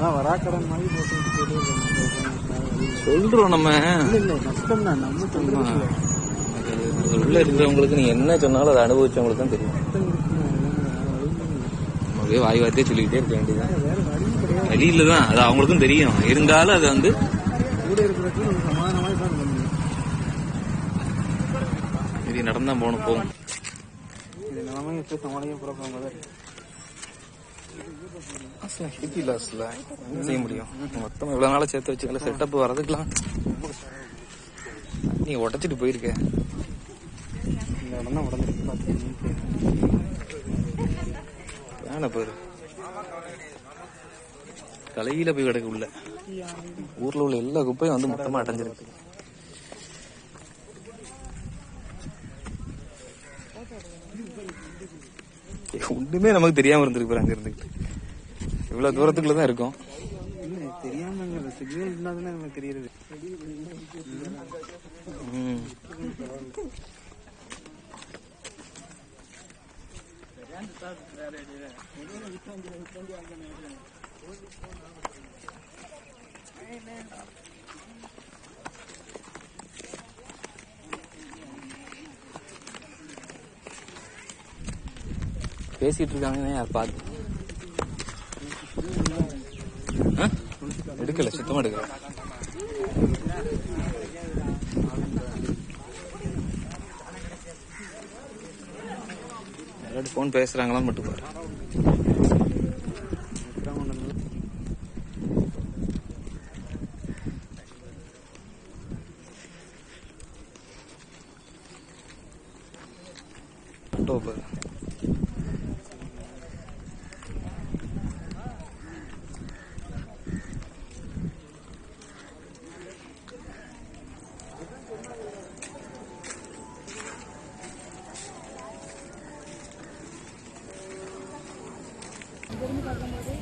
கடன் மாதிரி போட்டு சொல்றோம் நம்ம. கஷ்டம் தான் நம்ம. அது உள்ள இருக்கிறவங்களுக்கு நீ என்ன சொன்னாலும் அதை அனுபவிச்சவங்களுக்கு தான் தெரியும். அப்படியே வாய் வார்த்தையே சொல்லிக்கிட்டே இருக்க கிடையாது. வழியில தான் அது அவங்களுக்கும் தெரியும். இருந்தாலும் அது வந்து இது நடந்தான் போகணும் போகும் இது நிலைமை சமாளிக்க போறவங்க ஹெவி லாஸ்ட்ல என்ன செய்ய முடியும். மொத்தம் இவ்வளவு நாளா சேர்த்து வச்சுக்கல செட்டப் வரதுக்கெல்லாம் நீ உடைச்சிட்டு போயிருக்க. இந்த இடம் தான் உடஞ்சிருக்கு வேணா பாரு? தலையில போய் கிடக்கு உள்ள. ஊர்ல உள்ள எல்லா குப்பையும் வந்து மொத்தமா அடைஞ்சிருக்கு. ஒண்ணுமே நமக்கு தெரியாம இருந்திருக்கு அங்க இருந்துக்கிட்டு இவ்வளவு தூரத்துக்குள்ள தான் இருக்கும். இல்ல தெரியாம சிக்னல் இருந்தாதானே நமக்கு தெரியுது. பேசிட்டு இருக்காங்கன்னு யார் பார்த்து எடுக்கல சுத்தமா எடுக்கல. யாராவது ஃபோன் பேசுறாங்களான்னு மட்டும் பாரு. ஆட்டோ திரும்பி பார்க்கும்போது